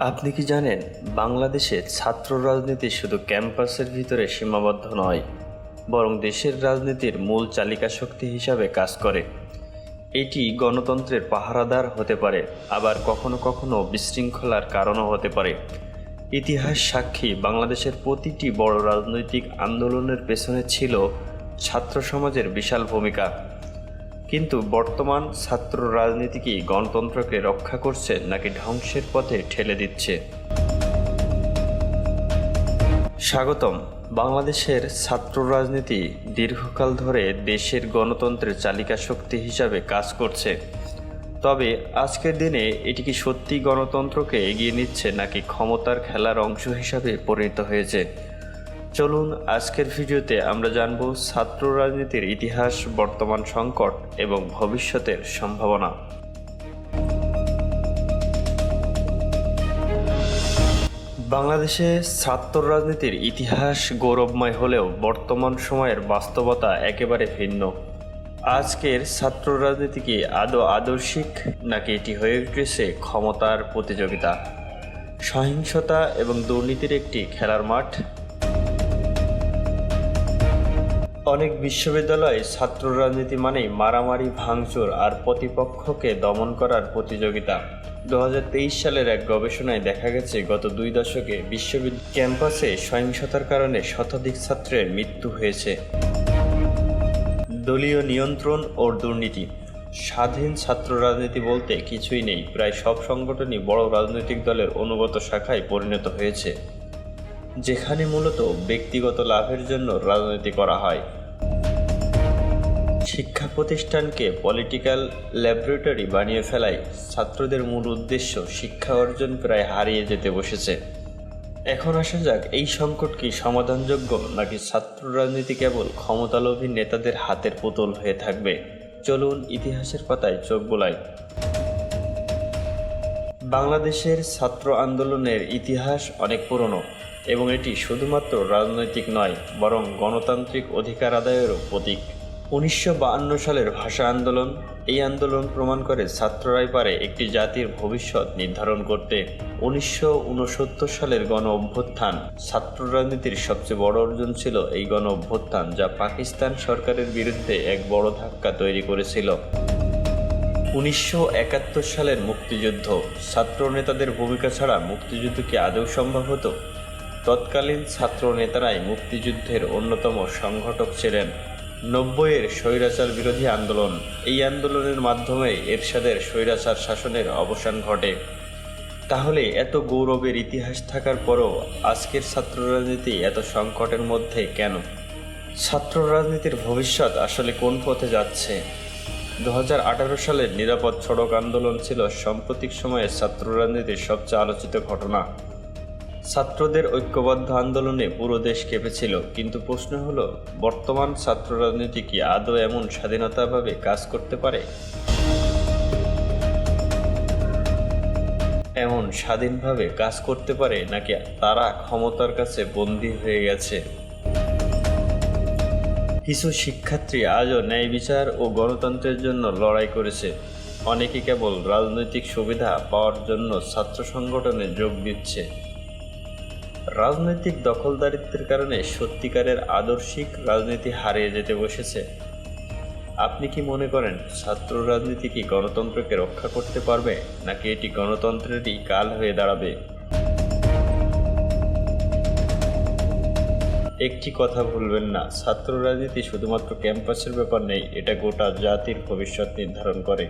আপনি কি জানেন, বাংলাদেশে ছাত্র রাজনীতি শুধু ক্যাম্পাসের ভিতরে সীমাবদ্ধ নয়, বরং দেশের রাজনীতির মূল চালিকা শক্তি হিসাবে কাজ করে। এটি গণতন্ত্রের পাহারাদার হতে পারে, আবার কখনো কখনো বিশৃঙ্খলার কারণও হতে পারে। ইতিহাস সাক্ষী, বাংলাদেশের প্রতিটি বড় রাজনৈতিক আন্দোলনের পেছনে ছিল ছাত্র সমাজের বিশাল ভূমিকা। কিন্তু বর্তমান ছাত্র রাজনীতি কি গণতন্ত্রকে রক্ষা করছে নাকি ধ্বংসের পথে ঠেলে দিচ্ছে? স্বাগতম। বাংলাদেশের ছাত্র রাজনীতি দীর্ঘকাল ধরে দেশের গণতন্ত্রের চালিকা শক্তি হিসাবে কাজ করছে। তবে আজকের দিনে এটি কি সত্যি গণতন্ত্রকে এগিয়ে নিচ্ছে নাকি ক্ষমতার খেলার অংশ হিসাবে পরিণত হয়েছে? চলুন আজকের ভিডিওতে আমরা জানব ছাত্র রাজনীতির ইতিহাস, বর্তমান সংকট এবং ভবিষ্যতের সম্ভাবনা। বাংলাদেশে ছাত্র রাজনীতির ইতিহাস গৌরবময় হলেও বর্তমান সময়ের বাস্তবতা একেবারে ভিন্ন। আজকের ছাত্র রাজনীতি কি আদৌ আদর্শিক, নাকি এটি হয়ে উঠেছে ক্ষমতার প্রতিযোগিতা? সহিংসতা এবং দুর্নীতির একটি খেলার মাঠ অনেক বিশ্ববিদ্যালয়ে ছাত্র রাজনীতি মানেই মারামারি, ভাঙচুর আর প্রতিপক্ষকে দমন করার প্রতিযোগিতা। দু হাজার তেইশ সালের এক গবেষণায় দেখা গেছে, গত দুই দশকে বিশ্ববিদ্যালয় ক্যাম্পাসে সহিংসতার কারণে শতাধিক ছাত্রের মৃত্যু হয়েছে। দলীয় নিয়ন্ত্রণ ও দুর্নীতি। স্বাধীন ছাত্র রাজনীতি বলতে কিছুই নেই, প্রায় সব সংগঠনই বড় রাজনৈতিক দলের অনুগত শাখায় পরিণত হয়েছে। যেখানে মূলত ব্যক্তিগত লাভের জন্য রাজনীতি করা হয়। শিক্ষা প্রতিষ্ঠানকে পলিটিক্যাল ল্যাবরেটরি বানিয়ে ফেলায় ছাত্রদের মূল উদ্দেশ্য শিক্ষা অর্জন প্রায় হারিয়ে যেতে বসেছে। এখন আসা যাক, এই সংকট কি সমাধানযোগ্য নাকি ছাত্র রাজনীতি কেবল ক্ষমতালোভী নেতাদের হাতের পুতুল হয়ে থাকবে? চলুন ইতিহাসের পাতায় চোখ বোলাই। বাংলাদেশের ছাত্র আন্দোলনের ইতিহাস অনেক পুরনো। এবং এটি শুধুমাত্র রাজনৈতিক নয়, বরং গণতান্ত্রিক অধিকার আদায়েরও প্রতীক। উনিশশো সালের ভাষা আন্দোলন, এই আন্দোলন প্রমাণ করে ছাত্ররাই পারে একটি জাতির ভবিষ্যৎ নির্ধারণ করতে। উনিশশো উনসত্তর সালের গণ অভ্যুত্থান ছাত্র রাজনীতির সবচেয়ে বড় অর্জন ছিল এই গণ অভ্যুত্থান, যা পাকিস্তান সরকারের বিরুদ্ধে এক বড় ধাক্কা তৈরি করেছিল। উনিশশো একাত্তর সালের মুক্তিযুদ্ধ, ছাত্র নেতাদের ভূমিকা ছাড়া মুক্তিযুদ্ধ কি আদৌ সম্ভব হতো? তৎকালীন ছাত্র নেতারাই মুক্তিযুদ্ধের অন্যতম সংগঠক ছিলেন। নব্বইয়ের স্বৈরাচার বিরোধী আন্দোলন। এই আন্দোলনের মাধ্যমে এরশাদের স্বৈরাচার শাসনের অবসান ঘটে। তাহলে এত গৌরবের ইতিহাস থাকার পরও আজকের ছাত্র রাজনীতি এত সংকটের মধ্যে কেন? ছাত্র রাজনীতির ভবিষ্যৎ আসলে কোন পথে যাচ্ছে? দু হাজার আঠারো সালের নিরাপদ সড়ক আন্দোলন ছিল সাম্প্রতিক সময়ে ছাত্র রাজনীতির সবচেয়ে আলোচিত ঘটনা। ছাত্রদের ঐক্যবদ্ধ আন্দোলনে পুরো দেশ কেঁপেছিল, কিন্তু প্রশ্ন হলো, বর্তমান ছাত্র রাজনীতি কি আদৌ এমন স্বাধীনতাভাবে কাজ করতে পারে? এমন স্বাধীনভাবে কাজ করতে পারে নাকি তারা ক্ষমতার কাছে বন্দী হয়ে গেছে? কিছু শিক্ষার্থী আজও ন্যায় বিচার ও গণতন্ত্রের জন্য লড়াই করেছে। অনেকে কেবল রাজনৈতিক সুবিধা পাওয়ার জন্য ছাত্র সংগঠনে যোগ দিচ্ছে। রাজনৈতিক দখলদারিত্বের কারণে সত্যিকারের আদর্শিক রাজনীতি হারিয়ে যেতে বসেছে। আপনি কি মনে করেন ছাত্র রাজনীতি কি গণতন্ত্রকে রক্ষা করতে পারবে, নাকি এটি গণতন্ত্রেরই কাল হয়ে দাঁড়াবে? একটি কথা ভুলবেন না, ছাত্র রাজনীতি শুধুমাত্র ক্যাম্পাসের ব্যাপার নেই, এটা গোটা জাতির ভবিষ্যৎ নির্ধারণ করে।